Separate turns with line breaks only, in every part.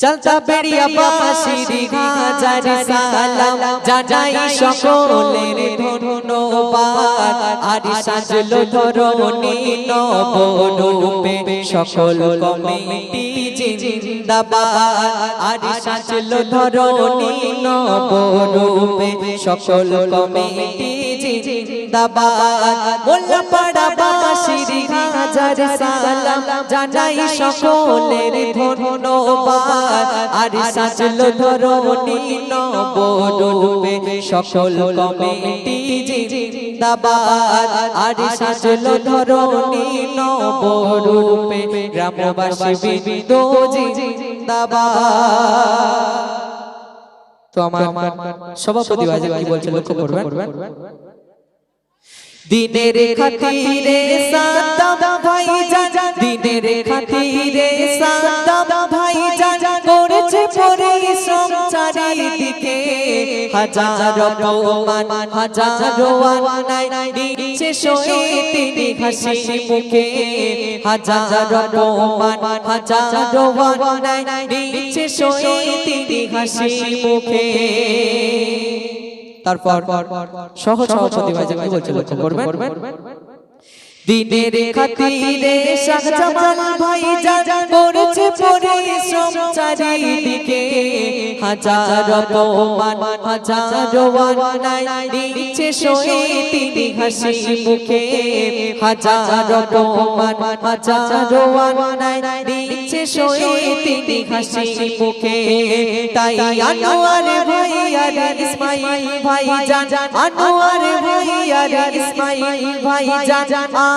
চলতা বেরিয়া বাসিরি হাজার সালাম। জানাই সকলের ধন্যবাদ। আর সাজলো ধরণী নবরূপে। সকল কমিটি জিন্দাবাদ। আর সাজলো ধরণী নবরূপে। সকল কমিটি জিন্দাবাদ মোল্লা পাড়া বাসিরি হাজার সালাম জানাই সকলের ধন্যবাদ আর সাজলো ধরণী নবরূপে সকল কমিটি জিন্দাবাদ আর সাজলো ধরণী নবরূপে গ্রামবাসী বিন্দু জিন্দাবাদ তো আমার সভাপতি আজ কি বলছে? লক্ষ্য করবেন দিনের খাতিরে সাদাম ভাই জান দিনের খাতিরে সাদাম ভাই জান করেছে পরিশ্রম চারিদিকে। হাজার অপমান হাজার অন্যায় নিচ্ছে সয়ে তিনি হাসি মুখে। হাজার অপমান হাজার অন্যায় নিচ্ছে সয়ে তিনি হাসি মুখে। তারপর সহ সভাপতি ভাই কি বলছে লক্ষ্য করবেন। দিনের খাতিরে ভাই করেছে পরিশ্রম চারিদিকে। হাজার অপমান হাজার অন্যায় সয়ে তিনি হাসি মুখে। হাজার অপমান হাজার অন্যায় নিচ্ছে সয়ে তিনি হাসি মুখে। তাই আনোয়ার ভাই আর ইসমাইল ভাই জান আনোয়ার ভাই আর ইসমাইল ভাই জান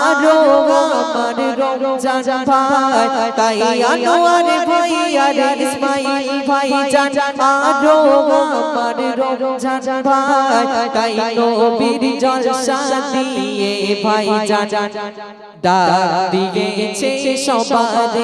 আরও আমার রমজান ভাই। তাই আনোয়ার ভাই আর ইসমাইল ভাই জান আরও আমার রমজান ভাই। তাই নবীর জলসা দিয়ে ভাই জান ডাক দিয়েছে সবার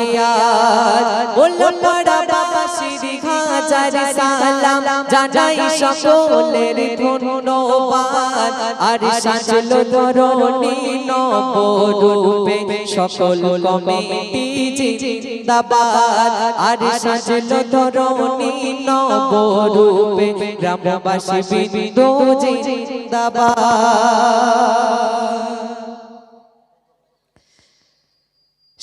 বলল পাড়া বাসির হাজার সালাম। জানাই সকলের ধন্যবাদ আর সাজলো ধরণী নবরূপে সকল কমিটি জিন্দাবাদ। আর সাজলো ধরণী নবরূপে গ্রামবাসী বিন্দু জিন্দাবাদ।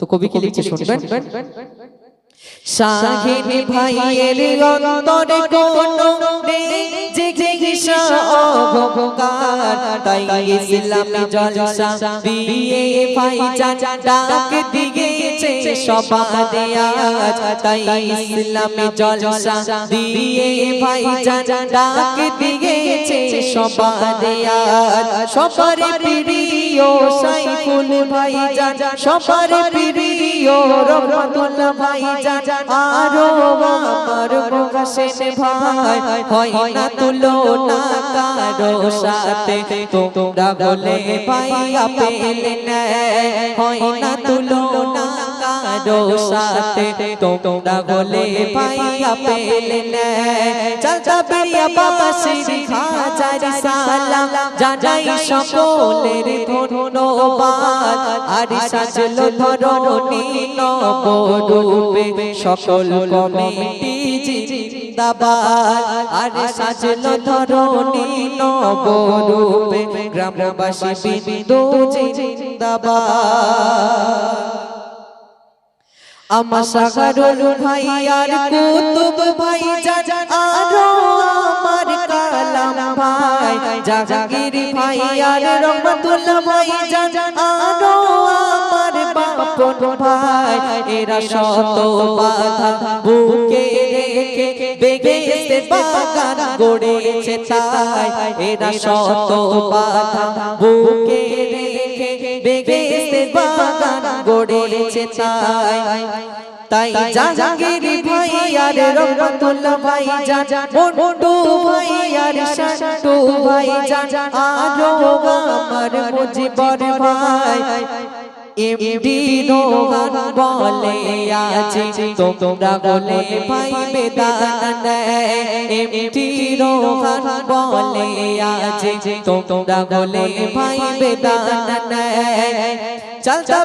তো কবি কি লিখছে শুনবেন? শাহিন ভাইয়ের অন্তরে কোনো নেই যে অহংকার। তাই ইসলামী জলসা দিয়ে ভাই জান ডাক দিয়েছে সবাদে আজ তাই ইসলামী জলসা দিয়ে ভাই জান ডাক দিয়েছে সবাদে আজ সবার প্রিয় সাইফুল ভাই সবার প্রিয় রহমতুল্লাহ ভাই আরও আমার প্রকাশে ভাই, হয় না তুলো না কারও সাথে। তোমরা বলে ভাই আপেল হয় না তুলো সাথে তোমরা বলে ভাই আপেল চলতা বেরিয়া বাবা শ্রী হাজার সালাম জানাই সকলের ধন্যবাদ। আর সাজলো ধরণী নবরূপে সকল কমিটি জিন্দাবাদ। আর সাজলো ধরণী নবরূপে গ্রামবাসী বিন্দু জিন্দাবাদ। আমার সাগরুল ভাই আর কুতুব ভাই জান আরও আমার কালাম ভাই, জাহাঙ্গীর ভাই আর রহমতুল্লাহ ভাই জান আরও আমার বাপন ভাই। এরা শত বাধা বুকে রেখে বেগেছে বাগান গড়েছে তাই। এরা শত বাধা বুকে রেখে বেগেছে বাগান গড়েছে তাই। তাই জাহাঙ্গীর ভাই আর রহমতুল্লাহ ভাই জান মন্টু ভাই আর শান্টু ভাই জান আরও আমার মুজিবর ভাই। এমডি রোহান বলে আছে, তোমরা বলে ভাই বেদান এমডি রোহান বলে আছে, তোমরা বলে ভাই বেদান চলতা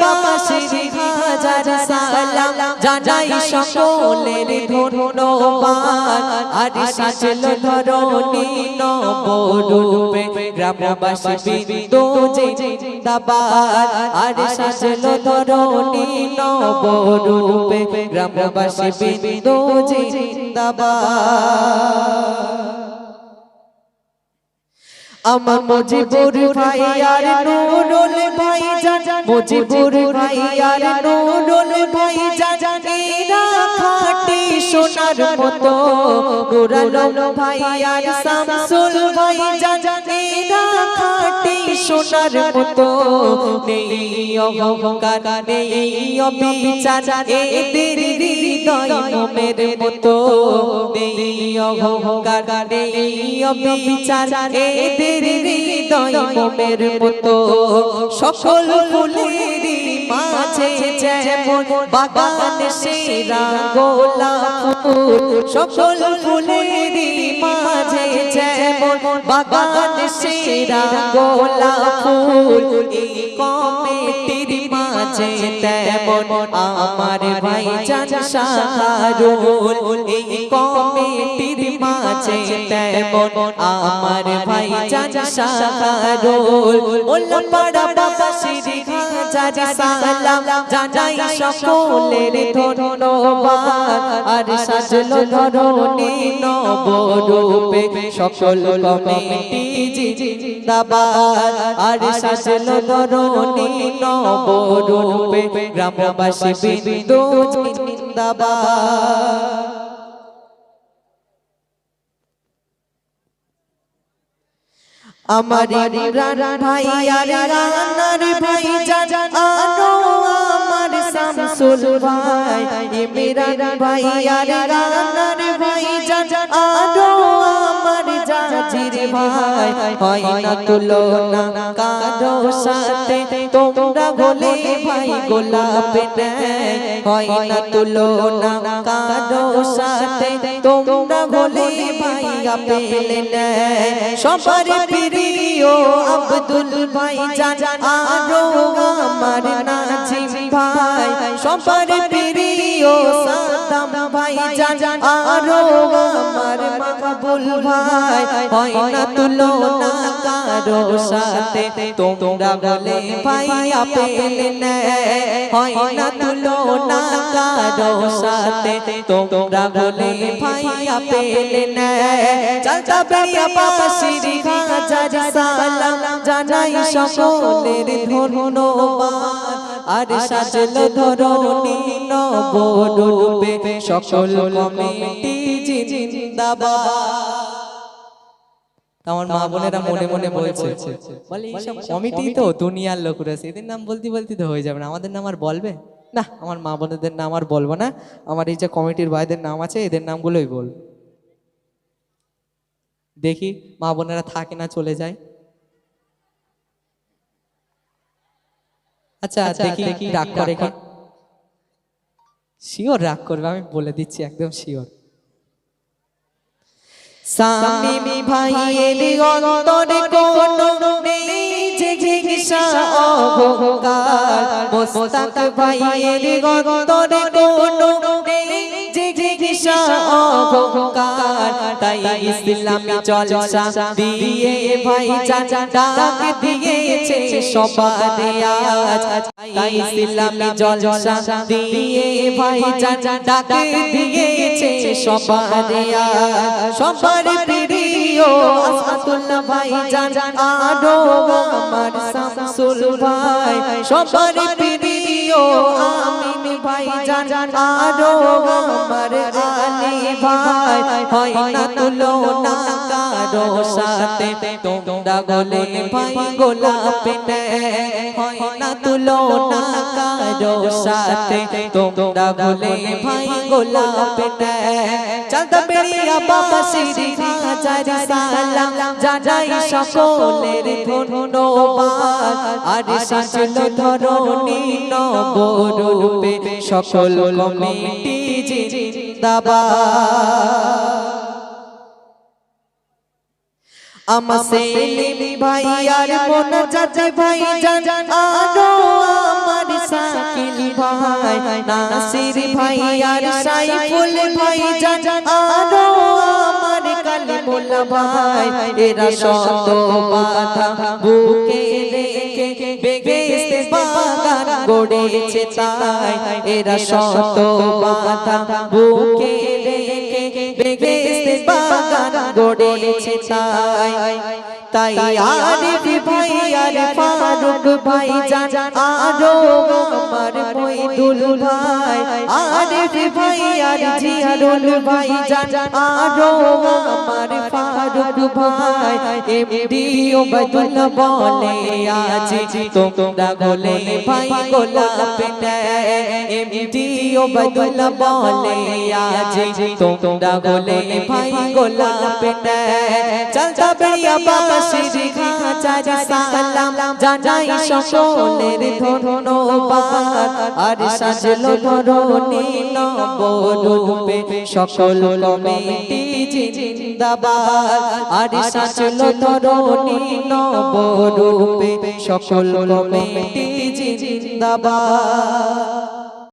বাবা শ্রী হাজার সালাম। জানাই সকলের ধন্যবাদ আর সাজল ধরণী নবরূপে গ্রামবাসী বিন্দু জিন্দাবাদ আর সাজল ধরণী নবরূপে গ্রামবাসী বিন্দু জিন্দাবাদ আমার মজিবুর ভাই আর নুরুল ভাই জান মজিবুর ভাই আর নুরুল ভাই জান এরা খাটি সোনার মতো। নুরালম ভাই আর শামসুল ভাই জান এরা সোনার মতো। নেই অহংকার, নেই অবিচার এদের হৃদয় মোমের মতো। নেই অহংকার, নেই অবিচার এদের হৃদয় মোমের মতো। সকল ফুলের মাঝে যেমন বাগান সেরা গোলাপ ফুল, সকল ফুলের মাঝে যেমন বাগান সেরা গোলা ফুল, এই কমেটির মাঝে তেমন আমার ভাই জান শাহরুল, এই কমেটির মাঝে তেমন আমার ভাই জান শাহরুল। মোল্লা পাড়া বাবা হাজার সালাম জানাই সকলের ধন্যবাদ। আর সাজলো ধরণী নবরূপে সকল কমিটি জিন্দাবাদ। আর সাজলো ধরণী নবরূপে গ্রামবাসী বিন্দু জিন্দাবাদ। আমার ভাই আর ভাই জান আনো আমার শামসুল ভাই ইমরান ভাই আর ভাই জান আনো আমার জাজির ভাই। হয় না তুলনা কারও সাথে। বলে, ভাই গোলাপ হয় না তুলনা কারও সাথে। তোমরা বলে, ভাই আপেল নেয় সবার প্রিয় আব্দুল ভাই জান, আরও আমার নাজিম ভাই। সবার প্রিয় সাদাম ভাই জান, আরও আমার মাহবুল ভাই। হয় না তুলনা কারও সাথে, তোমরা বলে ভাই আপেল নেয়। হয় না তুলনা কারও সাথে, তোমরা বলে ভাই আপেল নেয়। চলতা বেরিয়া বাবা শ্রী হাজার সালাম জানাই সকলের ধন্যবাদ। আর সাজল ধরণী নবরূপে সকল কমিটি জিন্দাবাদ। আমার মা বোনেরা মনে মনে বলছে। বলে এইসব কমিটি তো দুনিয়ার লোক রয়েছে এদের নাম বলতে বলতে তো হয়ে যাবে না। আমাদের নাম আর বলবে? না আমার মা বোনেদের নাম আর বলব না। আমার এই যে কমিটির ভাইদের নাম আছে এদের নামগুলোই বলব দেখি মা বোনেরা থাকে না চলে যায়। আচ্ছা দেখি দেখি রাগ করে শিওর রাগ করবে আমি বলে দিচ্ছি একদম শিওর স্বামী ভাইয়ের অন্তরে কোনো নেই যে ঘিসা অহংকার। মোস্তাক ভাইয়ের অন্তরে কোনো ঘিসা অহংকার তাই ইসলামী জলসা দিয়ে ভাই চাচা ডাক দিয়েছে সবার আজ। তাই ইসলামী জলসা দিয়ে ভাই চাচা ডাক দিয়েছে সবার আজ। সবার প্রিয় আসাদুল্লাহ ভাই আরও আমার শামসুল ভাই। সবার প্রিয় আমিন ভাই জান আরও আমার আলী ভাই হয় না তুলনা। কারও সাথে তোমরা গলে ভাই গোলাপ হয় না তুলো না কারও সাথে তোমরা গলে ভাই গোলাপ চলতা বেরিয়া বাবা শ্রী হাজার সালাম জানাই সকলের ধন্যবাদ। আর সাজলো ধরণী নবরূপে সকল কমিটি জিন্দাবাদ। আমার সেলিম ভাই আর মন চাচা ভাই জান আরও আমার সাকিল ভাই। নাসির ভাই আর সাইফুল ভাই জান আরও আমার কালিমুল ভাই এরা শত বাধা বুকে রেখে বেগেছে বাগান গড়েছে তাই। এরা শত বাধা বুকে রেখে বেগেছে বাগান গড়েছে তাই। তাই আরিফ ভাই, আর ফারুক ভাই। জান আরও আমার গোলে ভাই গোলাপ এমডি তোমরা গোলে ভাই গোলাপ চলতা বেরিয়া বাবা শ্রী খাচার সালাম। জানাই সকলের ধন্যবাদ। আর সাজলো ধরণী নবরূপে সকল কমিটি জিন্দাবাদ। আর সাজলো ধরণী নবরূপে সকল কমিটি জিন্দাবাদ।